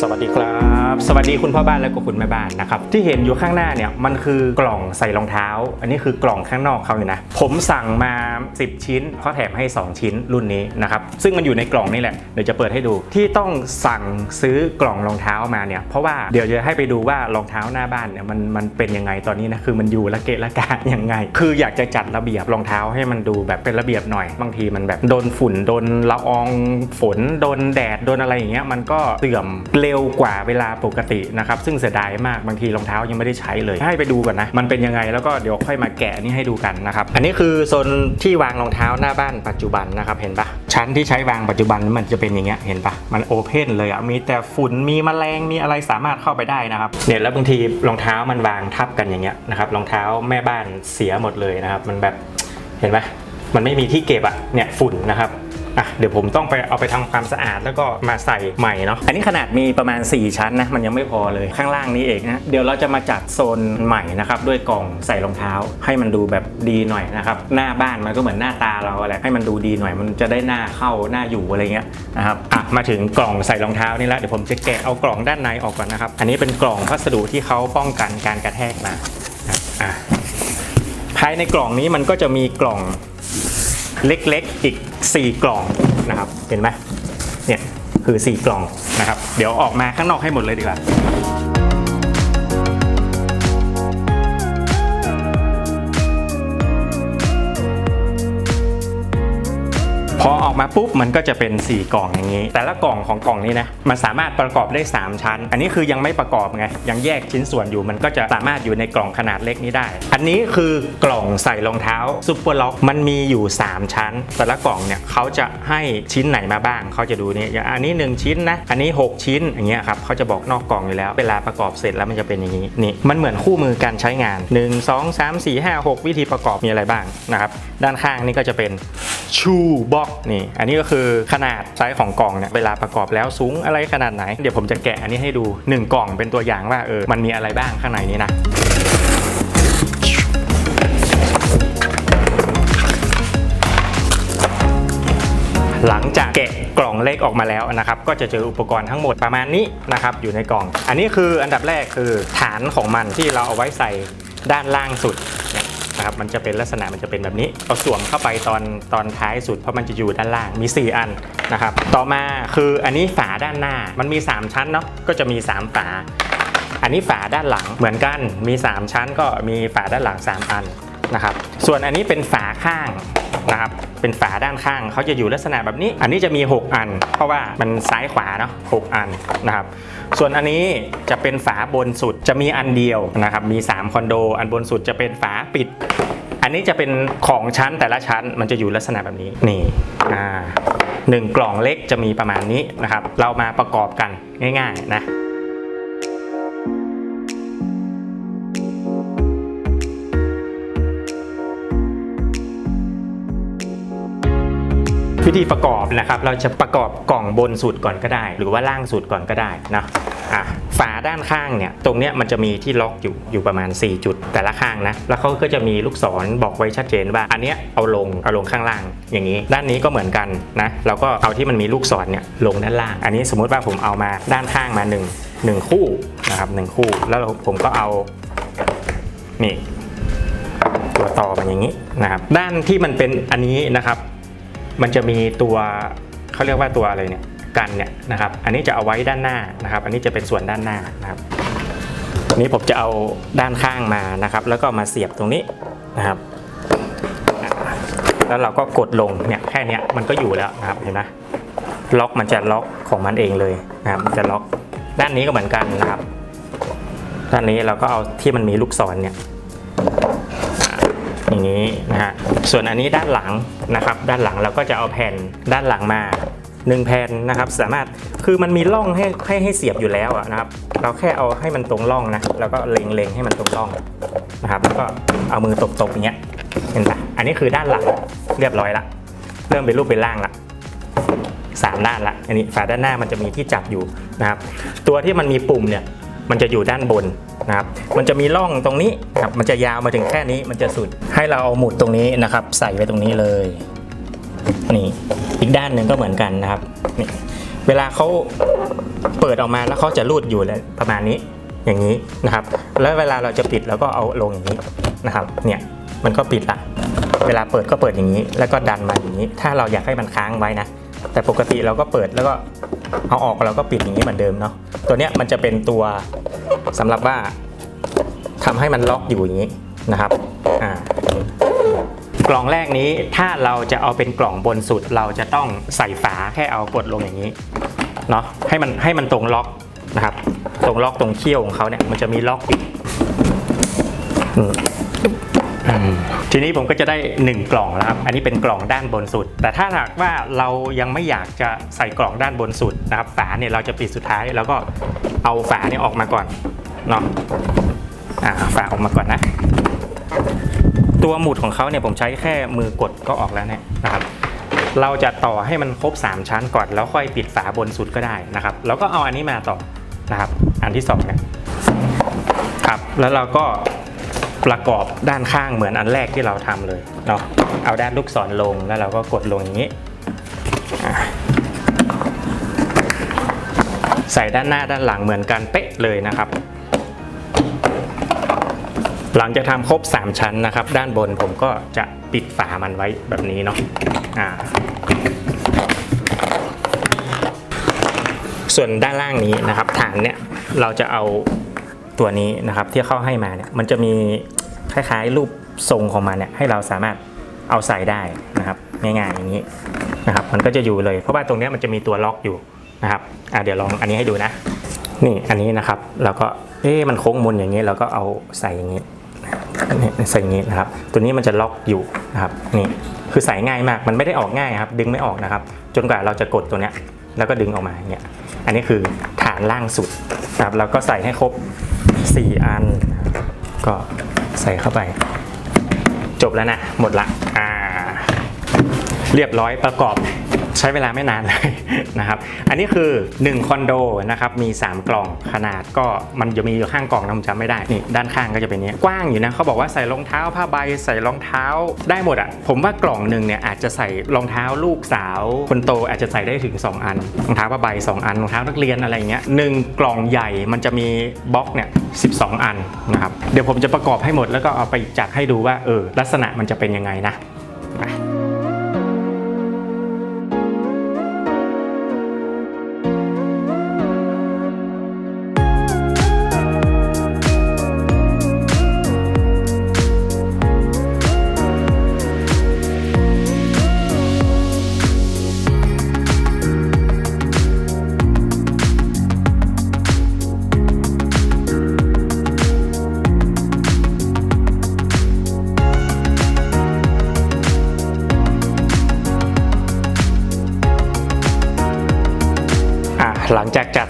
สวัสดีครับ สวัสดีคุณพ่อบ้านและก็คุณแม่บ้านนะครับที่เห็นอยู่ข้างหน้าเนี่ยมันคือกล่องใส่รองเท้า อันนี้คือกล่องข้างนอกเขาเลยนะผมสั่งมา 10 ชิ้นเขาแถมให้ 2 ชิ้นรุ่นนี้นะครับซึ่งมันอยู่ในกล่องนี่แหละเดี๋ยวจะเปิดให้ดูที่ต้องสั่งซื้อกล่องรองเท้ามาเนี่ยเพราะว่าเดี๋ยวจะให้ไปดูว่ารองเท้าหน้าบ้านเนี่ยมันมันเป็นยังไงตอนนี้นะคือมันอยู่ละเกะละกะยังไง คืออยากจะจัดระเบียบรองเท้าให้มันดูแบบเป็นระเบียบหน่อยบางทีมันแบบโดนฝุ่นโดนละอองฝนโดนแดดโดนอะไรอย่างเงี้ยมันก็เสื่อมเร็วกว่าเวลาปกตินะครับ ซึ่งเสียดายมากบางทีรองเท้ายังไม่ได้ใช้เลย ให้ไปดูก่อนนะ มันเป็นยังไงแล้วก็เดี๋ยวค่อยมาแกะนี่ให้ดูกันนะครับ อันนี้คือโซนที่วางรองเท้าหน้าบ้านปัจจุบันนะครับ เห็นปะชั้นที่ใช้วางปัจจุบันมันจะเป็นอย่างเงี้ยเห็นปะมันโอเพนเลยอะมีแต่ฝุ่นมีแมลงมีอะไรสามารถเข้าไปได้นะครับเนี่ยแล้วบางทีรองเท้ามันวางทับกันอย่างเงี้ยนะครับรองเท้าแม่บ้านเสียหมดเลยนะครับ มันแบบเห็นปะมันไม่มีที่เก็บอะเนี่ยฝุ่นนะครับ อะเดี๋ยวผมต้องไปเอาไปทำความสะอาดแล้วก็มาใส่ใหม่เนาะอันนี้ขนาดมีประมาณ 4 ชั้นนะมันยังไม่พอเลยข้างล่างนี้เองนะเดี๋ยวเราจะมาจัดโซนใหม่นะครับด้วยกล่องใส่รองเท้า ให้มันดูแบบดีหน่อยนะครับหน้าบ้านมันก็เหมือนหน้าตาเราอะไรให้มันดูดีหน่อย มันจะได้หน้าเข้าหน้าอยู่อะไรเงี้ยนะครับอะมาถึงกล่องใส่รองเท้านี่แล้วเดี๋ยวผมจะแกะเอากล่องด้านในออกก่อนนะครับอันนี้เป็นกล่องพัสดุที่เขาป้องกันการกระแทกมาอะภายในกล่องนี้มันก็จะมีกล่อง เล็กๆอีก 4 กล่องนะครับ เห็นไหมเนี่ยคือ 4 กล่องนะครับ เดี๋ยวออกมาข้างนอกให้หมดเลยดีกว่า พอออกมาปุ๊บมันก็จะเป็น 4 กล่องอย่างนี้ แต่ละกล่องของกล่องนี้นะมันสามารถประกอบได้ 3 ชั้น อันนี้คือยังไม่ประกอบไงยังแยกชิ้นส่วนอยู่มันก็จะสามารถอยู่ในกล่องขนาดเล็กนี้ได้ อันนี้คือกล่องใส่รองเท้าซุปเปอร์ล็อกมันมีอยู่ 3 ชั้น แต่ละกล่องเนี่ยเขาจะให้ชิ้นไหนมาบ้างเขาจะดูนี่อย่างอันนี้ 1 ชิ้นนะอันนี้ 6 ชิ้นอย่างเงี้ยครับเขาจะบอกนอกกล่องอยู่แล้ว เวลาประกอบเสร็จแล้วมันจะเป็นอย่างนี้นี่มันเหมือนคู่มือการใช้งาน 1 2 3 4 5 6 วิธีประกอบมีอะไรบ้างนะครับด้านข้างนี่ก็จะเป็น ชูบ็อกนี่ อันนี้ก็คือขนาดไซส์ของกล่องเนี่ยเวลาประกอบแล้วสูงอะไรขนาดไหน เดี๋ยวผมจะแกะอันนี้ให้ดู 1 กล่องเป็นตัวอย่างว่าเออมันมีอะไรบ้างข้างในนี้นะหลังจากแกะกล่องเล็กออกมาแล้วนะครับ ก็จะเจออุปกรณ์ทั้งหมดประมาณนี้นะครับ อยู่ในกล่อง อันนี้คืออันดับแรกคือฐานของมันที่เราเอาไว้ใส่ด้านล่างสุด นะครับมันจะเป็นลักษณะมันจะเป็นแบบนี้เอาสวมเข้าไปตอนตอนท้ายสุดเพราะมันจะอยู่ด้านล่างมี 4 อันนะครับต่อมาคืออันนี้ฝาด้านหน้ามันมี 3 ชั้นเนาะก็จะมี 3 ฝา อันนี้ฝาด้านหลังเหมือนกันมี 3 ชั้นก็มีฝาด้านหลัง 3 อันนะครับส่วนอันนี้เป็นฝาข้าง นะครับ เป็นฝาด้านข้างเขาจะอยู่ลักษณะแบบนี้ อันนี้จะมี 6 อัน เพราะว่ามันซ้ายขวาเนาะหกอันนะครับ ส่วนอันนี้จะเป็นฝาบนสุดจะมีอันเดียวนะครับ มี 3 คอนโด อันบนสุดจะเป็นฝาปิด อันนี้จะเป็นของชั้นแต่ละชั้นมันจะอยู่ลักษณะแบบนี้ นี่ อ่าหนึ่งกล่องเล็กจะมีประมาณนี้นะครับ เรามาประกอบกันง่าย ๆ นะ ธีประกอบนะครับ เราจะประกอบกล่องบนสุดก่อนก็ได้ หรือว่าล่างสุดก่อนก็ได้นะอะฝาด้านข้างเนี่ยตรงเนี้ยมันจะมีที่ล็อกอยู่อยู่ประมาณ 4 จุดแต่ละข้างนะแล้วเขาก็จะมีลูกศรบอกไว้ชัดเจนว่า อันเนี้ยเอาลงเอาลงข้างล่างอย่างนี้ ด้านนี้ก็เหมือนกันนะเราก็เอาที่มันมีลูกศรเนี่ยลงด้านล่าง อันนี้สมมุติว่าผมเอามาด้านข้างมา1 1คู่นะครับหนึ่งคู่ แล้วผมก็เอานี่ตัวต่อมันอย่างนี้นะครับด้านที่มันเป็นอันนี้นะครับ มันจะมีตัวเขาเรียกว่าตัวอะไรเนี่ยกันเนี่ยนะครับ อันนี้จะเอาไว้ด้านหน้านะครับ อันนี้จะเป็นส่วนด้านหน้านะครับนี้ผมจะเอาด้านข้างมานะครับ แล้วก็มาเสียบตรงนี้นะครับ แล้วเราก็กดลงเนี่ยแค่นี้มันก็อยู่แล้วนะครับเห็นไหมล็อกมันจะล็อกของมันเองเลยนะครับมันจะล็อกด้านนี้ก็เหมือนกันนะครับ ด้านนี้เราก็เอาที่มันมีลูกศรเนี่ย อย่างนี้นะฮะส่วนอันนี้ด้านหลังนะครับ ด้านหลังเราก็จะเอาแผ่นด้านหลังมา1แผ่นนะครับ สามารถคือมันมีร่องให้ให้ให้เสียบอยู่แล้วนะครับ เราแค่เอาให้มันตรงร่องนะแล้วก็เล็งเล็งให้มันตรงร่องนะครับ แล้วก็เอามือตบๆอย่างเงี้ยเห็นปะอันนี้คือด้านหลังเรียบร้อยละ เริ่มเป็นรูปเป็นร่างละสามด้านละอันนี้ฝาด้านหน้ามันจะมีที่จับอยู่นะครับ ตัวที่มันมีปุ่มเนี่ยมันจะอยู่ด้านบน นะครับมันจะมีร่องตรงนี้ครับมันจะยาวมาถึงแค่นี้มันจะสุดให้เราเอาหมุดตรงนี้นะครับ ใส่ไว้ตรงนี้เลยนี่อีกด้านหนึ่งก็เหมือนกันนะครับนี่เวลาเขาเปิดออกมาแล้วเขาจะรูดอยู่เลยประมาณนี้อย่างนี้นะครับ แล้วเวลาเราจะปิดเราก็เอาลงอย่างนี้นะครับเนี่ยมันก็ปิดละเวลาเปิดก็เปิดอย่างนี้ แล้วก็ดันมาอย่างนี้ ถ้าเราอยากให้มันค้างไว้นะแต่ปกติเราก็เปิดแล้วก็เอาออกเราก็ปิดอย่างนี้เหมือนเดิมเนาะตัวเนี้ยมันจะเป็นตัว สำหรับว่าทำให้มันล็อกอยู่อย่างนี้นะครับอ่ากล่องแรกนี้ถ้าเราจะเอาเป็นกล่องบนสุดเราจะต้องใส่ฝาแค่เอากดลงอย่างนี้เนาะให้มันให้มันตรงล็อกนะครับ ตรงล็อกตรงเขี้ยวของเขาเนี่ยมันจะมีล็อกอยู่ ทีนี้ผมก็จะได้ 1 กล่องแล้วครับ อันนี้เป็นกล่องด้านบนสุด แต่ถ้าหากว่าเรายังไม่อยากจะใส่กล่องด้านบนสุดนะครับ ฝาเนี่ยเราจะปิดสุดท้ายแล้วก็เอาฝาเนี่ยออกมาก่อนเนาะอ่าฝาออกมาก่อนนะ ตัวหมุดของเขาเนี่ยผมใช้แค่มือกดก็ออกแล้วเนี่ยนะครับ เราจะต่อให้มันครบ 3 ชั้นก่อนแล้วค่อยปิดฝาบนสุดก็ได้นะครับ แล้วก็เอาอันนี้มาต่อนะครับ อันที่สองเนี่ยครับ แล้วเราก็ ประกอบด้านข้างเหมือนอันแรกที่เราทำเลยเนาะเอาด้านลูกศรลงแล้วเราก็กดลงอย่างนี้ ใส่ด้านหน้าด้านหลังเหมือนกันเป๊ะเลยนะครับ หลังจากทำครบ 3 ชั้นนะครับ ด้านบนผมก็จะปิดฝามันไว้แบบนี้เนาะอ่าส่วนด้านล่างนี้นะครับฐานเนี่ยเราจะเอาตัวนี้นะครับที่เข้าให้มาเนี่ยมันจะมี คล้ายๆรูปทรงของมันเนี่ยให้เราสามารถเอาใส่ได้นะครับง่ายๆอย่างนี้นะครับมันก็จะอยู่เลยเพราะว่าตรงนี้มันจะมีตัวล็อกอยู่นะครับอ่าเดี๋ยวลองอันนี้ให้ดูนะ นี่อันนี้นะครับแล้วก็เอ๊ะมันโค้งมุนอย่างนี้เราก็เอาใส่อย่างนี้ใส่อย่างนี้นะครับ ตัวนี้มันจะล็อกอยู่นะครับนี่คือใส่ง่ายมากมันไม่ได้ออกง่ายครับ ดึงไม่ออกนะครับ จนกว่าเราจะกดตัวเนี้ยแล้วก็ดึงออกมาอย่างเงี้ยอันนี้คือฐานล่างสุดนะครับเราก็ใส่ให้ครบ 4 อันก็ ใส่เข้าไป จบแล้วนะ หมดละอ่า เรียบร้อยประกอบ ใช้เวลาไม่นานเลยนะครับ อันนี้คือ 1 คอนโดนะครับ มี 3 กล่องขนาดก็มันจะมีอยู่ข้างกล่องนะผมจำไม่ได้ นี่ด้านข้างก็จะเป็นเนี้ยกว้างอยู่นะเขาบอกว่าใส่รองเท้าผ้าใบใส่รองเท้าได้หมดอะ่ะ ผมว่ากล่องหนึ่งเนี่ยอาจจะใส่รองเท้าลูกสาว คนโตอาจจะใส่ได้ถึง 2 อัน รองเท้าผ้าใบ 2 อัน รองเท้านักเรียนอะไรอย่างเงี้ยหนึ่งกล่องใหญ่มันจะมีบล็อกเนี่ย12 อันนะครับ เดี๋ยวผมจะประกอบให้หมดแล้วก็เอาไปจัดให้ดูว่าเออลักษณะมันจะเป็นยังไงนะไปอะ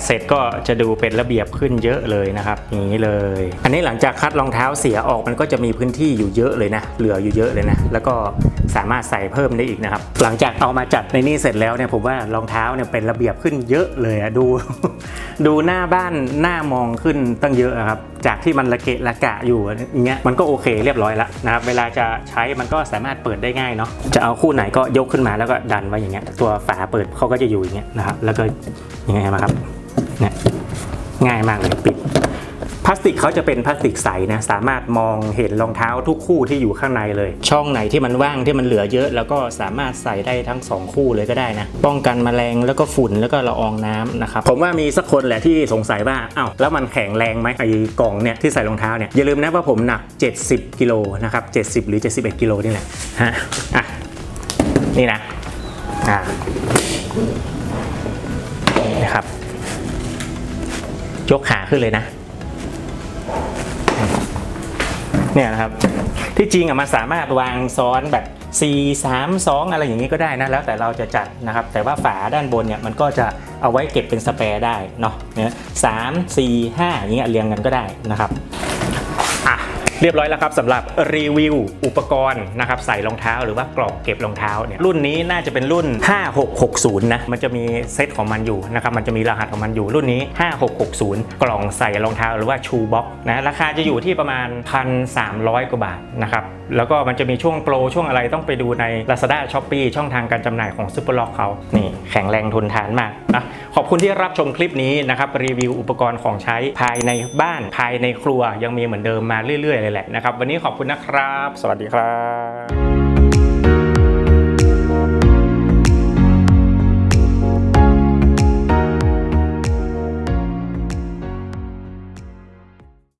เสร็จก็จะดูเป็นระเบียบขึ้นเยอะเลยนะครับอย่างนี้เลย อันนี้หลังจากคัดรองเท้าเสียออกมันก็จะมีพื้นที่อยู่เยอะเลยนะ เหลืออยู่เยอะเลยนะ แล้วก็สามารถใส่เพิ่มได้อีกนะครับ หลังจากเอามาจัดในนี่เสร็จแล้วเนี่ยผมว่ารองเท้าเนี่ยเป็นระเบียบขึ้นเยอะเลยอะดู ดูหน้าบ้านหน้ามองขึ้นตั้งเยอะอะครับ จากที่มันระเกะระกะอยู่อย่างเงี้ยมันก็โอเคเรียบร้อยแล้วนะครับเวลาจะใช้มันก็สามารถเปิดได้ง่ายเนาะจะเอาคู่ไหนก็ยกขึ้นมาแล้วก็ดันไว้อย่างเงี้ยตัวฝาเปิดเขาก็จะอยู่อย่างเงี้ยนะครับแล้วก็ยังไงมาครับเนี่ยง่ายมากเลยปิด พลาสติกเขาจะเป็นพลาสติกใสนะสามารถมองเห็นรองเท้าทุกคู่ที่อยู่ข้างในเลย ช่องไหนที่มันว่างที่มันเหลือเยอะแล้วก็สามารถใส่ได้ทั้งสองคู่เลยก็ได้นะป้องกันแมลงแล้วก็ฝุ่นแล้วก็ละอองน้ำนะครับผมว่ามีสักคนแหละที่สงสัยว่าอ้าวแล้วมันแข็งแรงไหมไอ้กล่องเนี่ยที่ใส่รองเท้าเนี่ยอย่าลืมนะว่าผมหนัก 70กิโลนะครับ70 หรือ 71กิโลนี่แหละฮะอะนี่นะอ่านี่นะครับยกขาขึ้นเลยนะ เนี่ยนะครับ ที่จริงอะมันสามารถวางซ้อนแบบ4 3 2อะไรอย่างนี้ก็ได้นะแล้วแต่เราจะจัดนะครับ แต่ว่าฝาด้านบนเนี่ยมันก็จะเอาไว้เก็บเป็นสเปร์ได้เนาะเนี่ยสามสี่ห้าอย่างเงี้ยเรียงกันก็ได้นะครับ เรียบร้อยแล้วครับสำหรับรีวิวอุปกรณ์นะครับใส่รองเท้าหรือว่ากล่องเก็บรองเท้าเนี่ยรุ่นนี้น่าจะเป็นรุ่น 5660 นะ มันจะมีเซตของมันอยู่นะครับมันจะมีรหัสของมันอยู่รุ่นนี้ 5660 กล่องใส่รองเท้าหรือว่าชูบ็อกนะราคาจะอยู่ที่ประมาณ 1,300 กว่าบาทนะครับแล้วก็มันจะมีช่วงโปรช่วงอะไรต้องไปดูใน Lazada s h o p e e ช่องทางการจำหน่ายของ Super Lock เขานี่แข็งแรงทนทานมากนะขอบคุณที่รับชมคลิปนี้นะครับรีวิวอุปกรณ์ของใช้ภายในบ้านภายในครัวยังมีเหมือนเดิมมาเรื่อยๆเลยแหละนะครับ วันนี้ขอบคุณนะครับ สวัสดีครับ